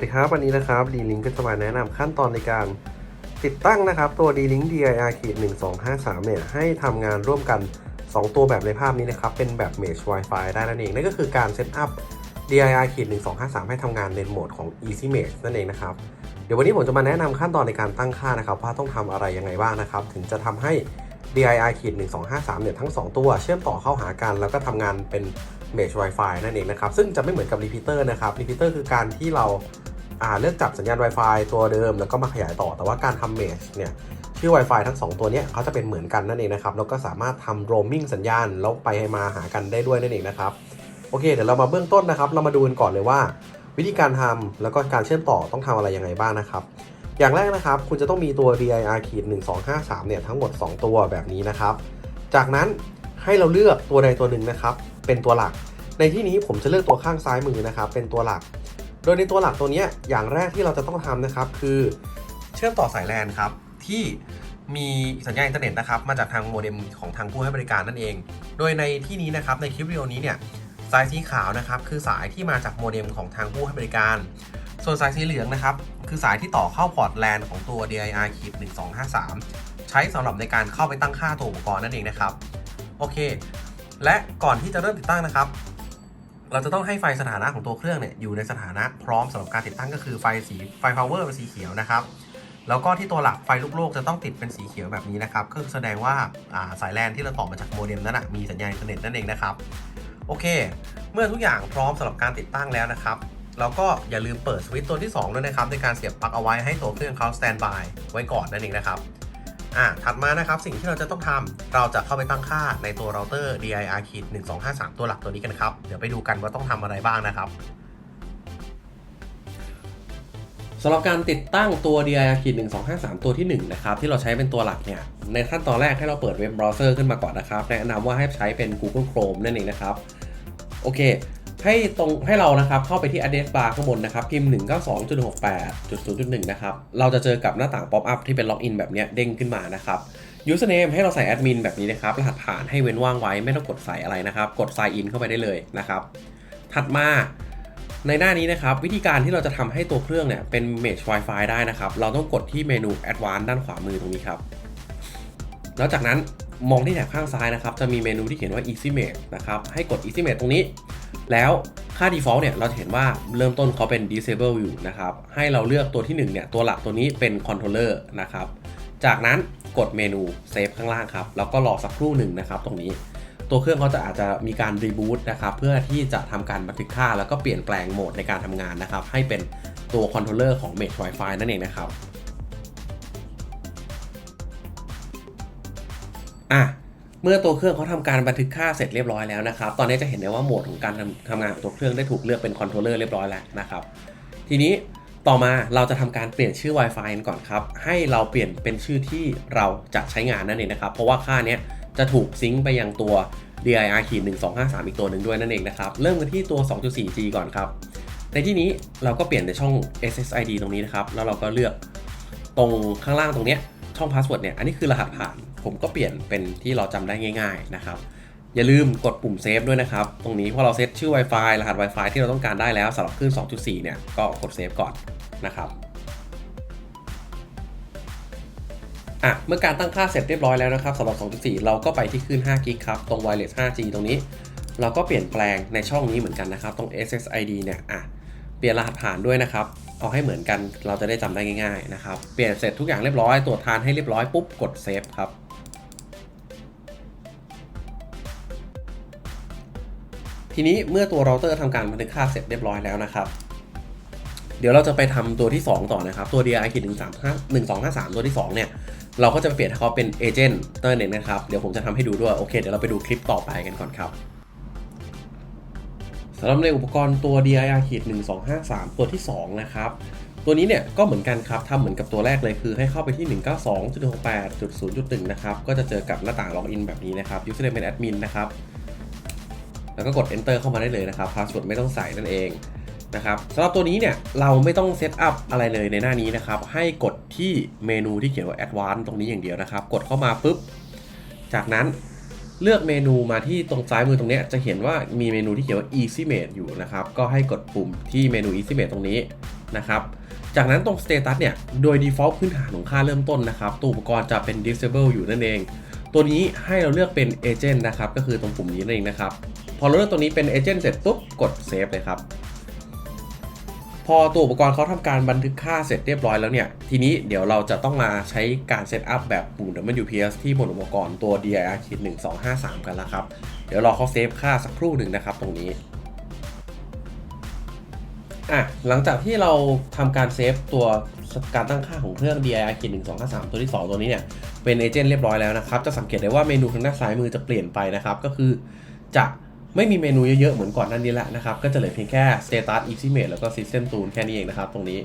วัสดีครับวันนี้นะครับ D-Link ก็จะมาแนะนำขั้นตอนในการติดตั้งนะครับ ตัว D-Link DIR ขีด1253 เนี่ย ให้ทำงานร่วมกัน 2 ตัวแบบในภาพนี้นะครับ เป็นแบบ Mesh Wi-Fi ได้นั่นเอง นั่นก็คือการเซตอัพ DIR ขีด1253 ให้ทำงานในโหมดของ Easy Mesh นั่นเองนะครับ เดี๋ยววันนี้ผมจะมาแนะนำขั้นตอนในการตั้งค่านะครับ ว่าต้องทำอะไรยังไงบ้างนะครับ ถึงจะทำให้ DIR ขีด1253 เนี่ย ทั้ง 2 ตัวเชื่อมต่อเข้าหากัน แล้วก็ทำงานเป็น Mesh Wi-Fi นั่นเองนะครับ ซึ่งจะไม่เหมือนกับ Repeater นะครับ Repeater คือการที่เรา เลือกจับสัญญาณ Wi-Fi ตัวเดิมแล้วก็มาขยายต่อแต่ว่าการทำ Mesh เนี่ยชื่อ Wi-Fi ทั้ง 2 ตัวนี้เขาจะเป็นเหมือนกันนั่นเองนะครับแล้วก็สามารถทำ roaming สัญญาณแล้วไปมาหากันได้ด้วยนั่นเองนะครับโอเคเดี๋ยวเรามาเบื้องต้นนะครับ เรามาดูกันก่อนเลยว่า วิธีการทำแล้วก็การเชื่อมต่อต้องทำอะไรยังไงบ้างนะครับ อย่างแรกนะครับ คุณจะต้องมีตัว DIR ขีด1253เนี่ยทั้งหมด 2 ตัวแบบนี้นะครับ จากนั้นให้เราเลือกตัวใดตัวหนึ่งนะครับ เป็นตัวหลัก ในที่นี้ผมจะเลือกตัวข้างซ้ายมือนะครับ เป็นตัวหลัก โดยในตัวหลักตัวนี้อย่างแรกที่เราจะต้องทำนะครับ คือเชื่อมต่อสายแลนครับที่มีสัญญาณอินเทอร์เน็ตนะครับมาจากทางโมเด็มของทางผู้ให้บริการนั่นเอง โดยในที่นี้นะครับในคลิปวิดีโอนี้เนี่ยสายสีขาวนะครับคือสายที่มาจากโมเด็มของทางผู้ให้บริการ ส่วนสายสีเหลืองนะครับคือสายที่ต่อเข้าพอร์ตแลนของตัว DIR ขีด1253 ใช้สำหรับในการเข้าไปตั้งค่าตัวอุปกรณ์นั่นเองนะครับโอเค และก่อนที่จะเริ่มติดตั้งนะครับ เราจะต้องให้ไฟสถานะของตัวเครื่องเนี่ยอยู่ในสถานะพร้อมสำหรับการติดตั้งก็คือไฟสีไฟ power เป็นสีเขียวนะครับ แล้วก็ที่ตัวหลักไฟลูกโลกจะต้องติดเป็นสีเขียวแบบนี้นะครับก็แสดงว่าาสายแลนที่เราต่อมาจากโมเด็มนั้นนะมีสัญญาณอินเทอร์เน็ตนั่นเองนะครับโอเค เมื่อทุกอย่างพร้อมสำหรับการติดตั้งแล้วนะครับเราก็อย่าลืมเปิดสวิตช์ตัวที่2ด้วยนะครับในการเสียบปลั๊กเอาไว้ให้ตัวเครื่องเขาสแตนบายไว้ก่อนนั่นเองนะครับ อะถัดมานะครับสิ่งที่เราจะต้องทำเราจะเข้าไปตั้งค่าในตัวเราเตอร์ DIR ขีด1253ตัวหลักตัวนี้กันครับเดี๋ยวไปดูกันว่าต้องทำอะไรบ้างนะครับสำหรับการติดตั้งตัว DIR ขีด1253ตัวที่ 1 นะครับ ที่เราใช้เป็นตัวหลักเนี่ยในขั้นตอนแรกให้เราเปิดเว็บเบราว์เซอร์ขึ้นมาก่อนนะครับ แนะนำว่าให้ใช้เป็น Google Chrome นั่นเองนะครับโอเค ให้ตรงให้เรานะครับเข้าไปที่ address bar ข้างบนนะครับ พิมพ์ 192.68.0.1 นะครับ เราจะเจอกับหน้าต่าง pop up ที่เป็นล็อกอินแบบนี้เด้งขึ้นมานะครับ username ให้เราใส่ admin แบบนี้นะครับ รหัสผ่านให้เว้นว่างไว้ไม่ต้องกดใส่อะไรนะครับ กด sign in เข้าไปได้เลยนะครับ ถัดมาในหน้านี้นะครับ วิธีการที่เราจะทำให้ตัวเครื่องเนี่ยเป็น Mesh Wi-Fi ได้นะครับ เราต้องกดที่เมนู Advanced ด้านขวามือตรงนี้ครับ แล้วจากนั้นมองที่แถบข้างซ้ายนะครับ จะมีเมนูที่เขียนว่า Easy Mesh นะครับ ให้กด Easy Mesh ตรงนี้ แล้วค่า default เนี่ยเราจะเห็นว่าเริ่มต้นเขาเป็น disable อยู่นะครับ ให้เราเลือกตัวที่1เนี่ยตัวหลักตัวนี้เป็น controller นะครับ จากนั้นกดเมนู save ข้างล่างครับ แล้วก็รอสักครู่หนึ่งนะครับตรงนี้ตัวเครื่องเขาจะอาจจะมีการรีบูตนะครับเพื่อที่จะทำการบันทึกค่า แล้วก็เปลี่ยนแปลงโหมดในการทำงานนะครับ ให้เป็นตัวคอนโทรลเลอร์ของ Mesh Wi-Fi นั่นเองนะครับอะ เมื่อตัวเครื่องเขาทำการบันทึกค่าเสร็จเรียบร้อยแล้วนะครับ ตอนนี้จะเห็นได้ว่าโหมดของการทำทำงานของตัวเครื่องได้ถูกเลือกเป็นคอนโทรลเลอร์เรียบร้อยแล้วนะครับ ทีนี้ต่อมาเราจะทำการเปลี่ยนชื่อ Wi-Fi กันก่อนครับ ให้เราเปลี่ยนเป็นชื่อที่เราจะใช้งานนั่นเองนะครับ เพราะว่าค่าเนี้ยจะถูกซิงค์ไปยังตัว DIR ขีด1253 อีกตัวหนึ่งด้วยนั่นเองนะครับ เริ่มกันที่ตัว 2.4G ก่อนครับ ในที่นี้เราก็เปลี่ยนในช่อง SSID ตรงนี้นะครับ แล้วเราก็เลือกตรงข้างล่างตรงเนี้ยช่องพาสเวิร์ดเนี่ย อันนี้คือรหัสผ่าน ผมก็เปลี่ยนเป็นที่เราจำได้ง่าย ๆนะครับ อย่าลืมกดปุ่มเซฟด้วยนะครับ ตรงนี้พอเราเซตชื่อ Wi-Fi รหัส Wi-Fi ที่เราต้องการได้แล้วสำหรับคลื่น 2.4 เนี่ย ก็กดเซฟก่อนนะครับอะเมื่อการตั้งค่าเสร็จเรียบร้อยแล้วนะครับสำหรับ 2.4 เราก็ไปที่คลื่น5 g ิกครับ ตรง wireless 5G ตรงนี้ เราก็เปลี่ยนแปลงในช่องนี้เหมือนกันนะครับ ตรง SSID เนี่ยอะเปลี่ยนรหัสผ่านด้วยนะครับ เอาให้เหมือนกันเราจะได้จำได้ง่ายๆนะครับ เปลี่ยนเสร็จทุกอย่างเรียบร้อย ตรวจทานให้เรียบร้อยปุ๊บกดเซฟครับ ทีนี้เมื่อตัวเราเตอร์ทำการบันทึกค่าเสร็จเรียบร้อยแล้วนะครับ เดี๋ยวเราจะไปทำตัวที่ 2 ต่อนะครับ ตัว DI ขีด1253ตัวที่ 2 เนี่ย เราก็จะเปลี่ยนให้เขาเป็นเอเจนต์เตอร์เน็ตนะครับ เดี๋ยวผมจะทำให้ดูด้วย โอเค เดี๋ยวเราไปดูคลิปต่อไปกันก่อนครับสำหรับในอุปกรณ์ตัว DIR ขีด1253 ตัวที่ 2 นะครับ ตัวนี้เนี่ยก็เหมือนกันครับทำเหมือนกับตัวแรกเลยคือให้เข้าไปที่ 192.68.0.1 นะครับ ก็จะเจอกับหน้าต่างล็อกอินแบบนี้นะครับ username เป็นแอดมินนะครับ แล้วก็กด enter เข้ามาได้เลยนะครับ password ไม่ต้องใส่นั่นเองนะครับสำหรับตัวนี้เนี่ยเราไม่ต้องเซตอัพอะไรเลยในหน้านี้นะครับ ให้กดที่เมนูที่เขียนว่า advanced ตรงนี้อย่างเดียวนะครับ กดเข้ามาปุ๊บ จากนั้นเลือกเมนูมาที่ตรงซ้ายมือตรงนี้จะเห็นว่ามีเมนูที่เขียนว่า easy made อยู่นะครับ ก็ให้กดปุ่มที่เมนู easy made ตรงนี้นะครับ จากนั้นตรง status เนี่ย โดย default พื้นฐานของค่าเริ่มต้นนะครับ ตัวอุปกรณ์จะเป็น disable อยู่นั่นเอง ตัวนี้ให้เราเลือกเป็น agent นะครับ ก็คือตรงปุ่มนี้นั่นเองนะครับ พอเราเลือกตัวนี้เป็น agent เสร็จปุ๊บกด save เลยครับ พอตัวอุปกรณ์เขาทำการบันทึกค่าเสร็จเรียบร้อยแล้วเนี่ย ทีนี้เดี๋ยวเราจะต้องมาใช้การเซตอัพแบบปุ่ม WPS ที่บนอุปกรณ์ตัว DIR 1253 กันแล้วครับ เดี๋ยวรอเขาเซฟค่าสักครู่หนึ่งนะครับตรงนี้อะหลังจากที่เราทำการเซฟตัวการตั้งค่าของเครื่อง DIR 1253 ตัวที่ 2 ตัวนี้เนี่ยเป็นเอเจนต์เรียบร้อยแล้วนะครับ จะสังเกตได้ว่าเมนูทางด้านซ้ายมือจะเปลี่ยนไปนะครับ ก็คือจะ ไม่มีเมนูเยอะๆ เหมือนก่อนนั้นนี้แล้วนะครับ ก็จะเหลือเพียงแค่ Status Easy Made แล้วก็ System Tool แค่นี้เองนะครับ ตรงนี้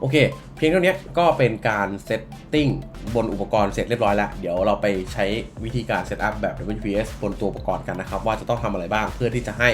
โอเค เพียงเท่านี้ก็เป็นการเซตติ้งบนอุปกรณ์เสร็จเรียบร้อยแล้ว เดี๋ยวเราไปใช้วิธีการเซตอัพแบบ WPS บนตัวอุปกรณ์กันนะครับ ว่าจะต้องทำอะไรบ้างเพื่อที่จะให้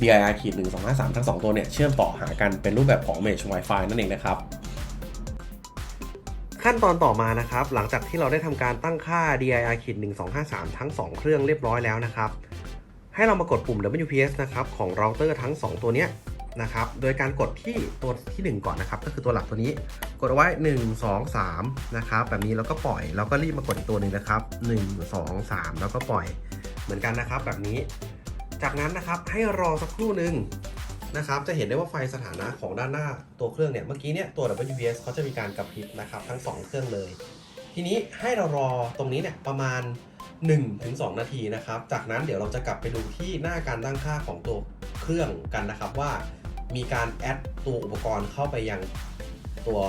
DIR ขีด1253ทั้ง2ตัวเนี่ยเชื่อมต่อหากันเป็นรูปแบบของ Mesh Wi-Fi นั่นเองนะครับขั้นตอนต่อมานะครับ หลังจากที่เราได้ทำการตั้งค่า DIR ขีด1253ทั้ง 2 เครื่องเรียบร้อยแล้วนะครับ ให้เรามากดปุ่ม WPS นะครับของเราเตอร์ทั้ง 2 ตัวเนี้ยนะครับ โดยการกดที่ตัวที่ 1 ก่อนนะครับ ก็คือตัวหลักตัวนี้ กดเอาไว้ 1 2 3 นะครับ แบบนี้แล้วก็ปล่อย แล้วก็รีบมากดอีกตัวหนึ่งนะครับ 1 2 3 แล้วก็ปล่อย เหมือนกันนะครับ แบบนี้ จากนั้นนะครับให้รอสักครู่หนึ่งนะครับ จะเห็นได้ว่าไฟสถานะของด้านหน้าตัวเครื่องเนี่ย เมื่อกี้เนี่ยตัว WPS เขาจะมีการกระพริบนะครับทั้ง 2 เครื่องเลย ทีนี้ให้เรารอตรงนี้เนี่ยประมาณ 1-2 นาทีนะครับ จากนั้นเดี๋ยวเราจะกลับไปดูที่หน้าการตั้งค่าของตัวเครื่องกันนะครับว่ามีการแอดตัวอุปกรณ์เข้าไปยังตัว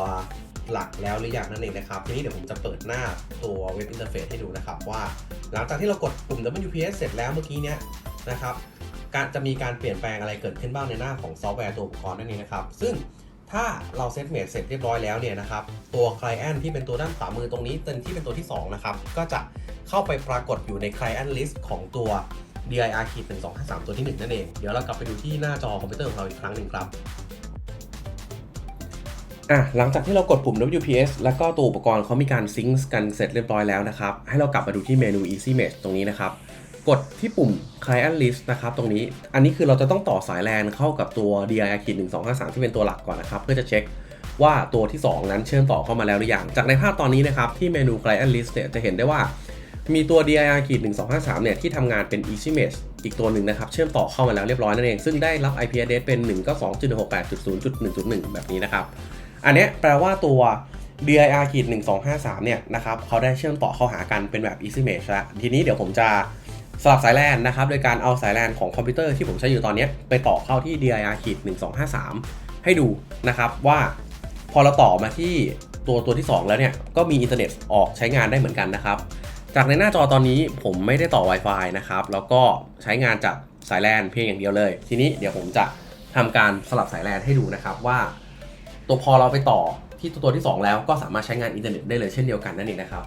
หลักแล้วหรือยังนั่นเองนะครับ ทีนี้เดี๋ยวผมจะเปิดหน้าตัวเว็บอินเทอร์เฟซให้ดูนะครับ ว่าหลังจากที่เรากดปุ่ม WPS เสร็จแล้วเมื่อกี้เนี้ยนะครับการจะมีการเปลี่ยนแปลงอะไรเกิดขึ้นบ้างในหน้าของซอฟต์แวร์ตัวอุปกรณ์นั่นเองนะครับ ซึ่งถ้าเราเซตเมทเสร็จเรียบร้อยแล้วเนี่ยนะครับ ตัว Client ที่เป็นตัวด้านขวามือตรงนี้เป็นที่เป็นตัวที่ 2 นะครับ ก็จะ เข้าไปปรากฏอยู่ใน Client List ของตัว DIR ขีด1253ตัวที่1นั่นเอง เดี๋ยวเรากลับไปดูที่หน้าจอคอมพิวเตอร์ของเราอีกครั้งหนึ่งครับอะหลังจากที่เรากดปุ่ม WPS แล้วก็ตัวอุปกรณ์เขามีการซิงค์กันเสร็จเรียบร้อยแล้วนะครับ ให้เรากลับมาดูที่เมนู Easy Mesh ตรงนี้นะครับ กดที่ปุ่ม Client List นะครับตรงนี้ อันนี้คือเราจะต้องต่อสายแลนเข้ากับตัว DIR ขีด1253ที่เป็นตัวหลักก่อนนะครับ เพื่อจะเช็คว่าตัวที่ 2 นั้นเชื่อมต่อเข้ามาแล้วหรือยัง จากในภาพตอนนี้นะครับที่เมนู Client List เนี่ยจะเห็นได้ว่า มีตัว DIR ขีด1253 เนี่ย ที่ทำงานเป็น Easy Mesh อีกตัวหนึ่งนะครับ เชื่อมต่อเข้ามาแล้วเรียบร้อยนั่นเอง ซึ่งได้รับ IP address เป็น 192.68.0.1.1 แบบนี้นะครับ อันนี้แปลว่าตัว DIR ขีด1253 เนี่ยนะครับเขาได้เชื่อมต่อเข้าหากันเป็นแบบ Easy Mesh แล้วทีนี้เดี๋ยวผมจะสลับสายแลนนะครับ โดยการเอาสายแลนของคอมพิวเตอร์ที่ผมใช้อยู่ตอนนี้ไปต่อเข้าที่ DIR ขีด1253 ให้ดูนะครับว่าพอเราต่อมาที่ตัวตัวที่ 2 แล้วเนี่ยก็มีอินเทอร์เน็ตออกใช้งานได้เหมือนกันนะครับ จากในหน้าจอตอนนี้ผมไม่ได้ต่อ Wi-Fi นะครับ แล้วก็ใช้งานจากสายแลนเพียงอย่างเดียวเลย ทีนี้เดี๋ยวผมจะทำการสลับสายแลนให้ดูนะครับว่า ตัวพอเราไปต่อที่ตัวที่ 2 แล้วก็สามารถใช้งานอินเทอร์เน็ตได้เลยเช่นเดียวกันนั่นเองนะครับ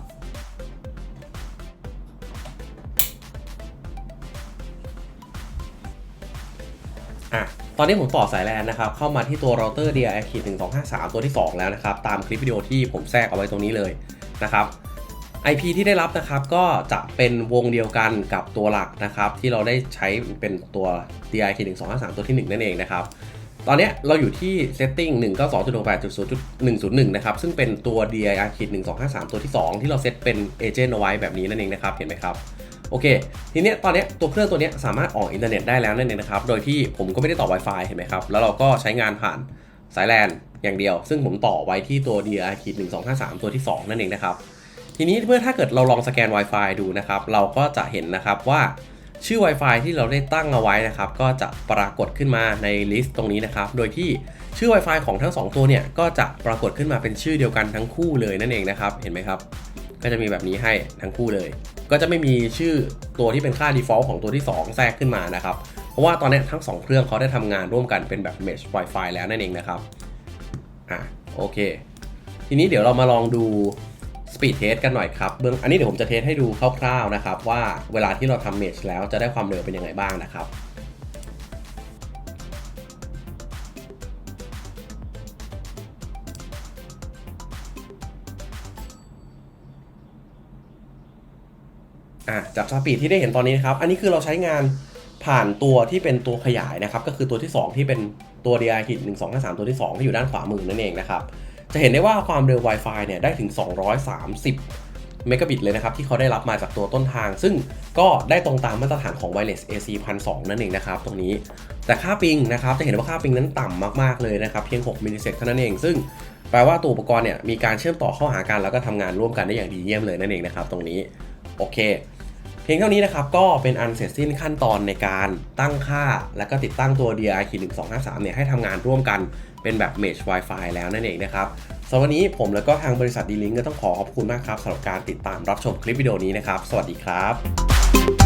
อะตอนนี้ผมต่อสายแลนนะครับ เข้ามาที่ตัวเราเตอร์ DIR ขีด1253ตัวที่ 2 แล้วนะครับ ตามคลิปวิดีโอที่ผมแทรกเอาไว้ตรงนี้เลยนะครับ IP ที่ได้รับนะครับก็จะเป็นวงเดียวกันกับตัวหลักนะครับที่เราได้ใช้เป็นตัว DI ขีด1253ตัวที่ 1 นั่นเองนะครับตอนนี้เราอยู่ที่ setting 192.168.0.101 นะครับ ซึ่งเป็นตัว DIR ขีด1253 ตัวที่ 2 ที่เราเซตเป็น agent เอาไว้แบบนี้นั่นเองนะครับ เห็นไหมครับ โอเค ทีนี้ตอนนี้ตัวเครื่องตัวนี้สามารถออกอินเทอร์เน็ตได้แล้วนั่นเองนะครับ โดยที่ผมก็ไม่ได้ต่อ Wi-Fi เห็นไหมครับ แล้วเราก็ใช้งานผ่านสายแลนอย่างเดียว ซึ่งผมต่อไว้ที่ตัว DIR ขีด1253 ตัวที่ 2 นั่นเองนะครับ ทีนี้เมื่อถ้าเกิดเราลองสแกน Wi-Fi ดูนะครับ เราก็จะเห็นนะครับว่าชื่อ Wi-Fi ที่เราได้ตั้งเอาไว้นะครับ ก็จะปรากฏขึ้นมาในลิสต์ตรงนี้นะครับ โดยที่ชื่อ Wi-Fi ของทั้ง 2 ตัวเนี่ยก็จะปรากฏขึ้นมาเป็นชื่อเดียวกันทั้งคู่เลยนั่นเองนะครับ เห็นไหมครับ ก็จะมีแบบนี้ให้ทั้งคู่เลย ก็จะไม่มีชื่อตัวที่เป็นค่า default ของตัวที่ 2 แทรกขึ้นมานะครับ เพราะว่าตอนนี้ทั้ง 2 เครื่องเขาได้ทำงานร่วมกันเป็นแบบ mesh Wi-Fi แล้วนั่นเองนะครับ อะโอเค ทีนี้เดี๋ยวเรามาลองดู speed test กันหน่อยครับเบื้องอันนี้เดี๋ยวผมจะเทสให้ดูคร่าวๆนะครับ ว่าเวลาที่เราทำ mesh แล้วจะได้ความเร็วเป็นยังไงบ้างนะครับจากสปีดที่ได้เห็นตอนนี้นะครับ อันนี้คือเราใช้งานผ่านตัวที่เป็นตัวขยายนะครับ ก็คือตัวที่ 2 ที่เป็นตัว d i หิน1 2 5 3ตัวที่ 2 ที่อยู่ด้านขวามือนั่นเองนะครับ จะเห็นได้ว่าความเร็ว Wi-Fi เนี่ยได้ถึง 230 เมกะบิตเลยนะครับ ที่เขาได้รับมาจากตัวต้นทาง ซึ่งก็ได้ตรงตามมาตรฐานของ Wireless AC 1,200นั่นเองนะครับ ตรงนี้ แต่ค่าปิงนะครับ จะเห็นว่าค่าปิงนั้นต่ำมาก ๆ เลยนะครับ เพียง 6 มิลลิเซกเท่านั้นเอง ซึ่งแปลว่าตัวอุปกรณ์เนี่ยมีการเชื่อมต่อเข้าหากันแล้วก็ทำงานร่วมกันได้อย่างดีเยี่ยมเลยนั่นเองนะครับตรงนี้โอเค พียงเท่านี้นะครับก็เป็นอันเสร็จสิ้นขั้นตอนในการตั้งค่า และก็ติดตั้งตัว DI 1253เนี่ยให้ทำงานร่วมกันเป็นแบบ Mesh Wi-Fi แล้วนั่นเองนะครับสำหรับวันนี้ผมแล้วก็ทางบริษัท D-Link ก็ต้องขอขอบคุณมากครับสำหรับการติดตามรับชมคลิปวิดีโอนี้นะครับ สวัสดีครับ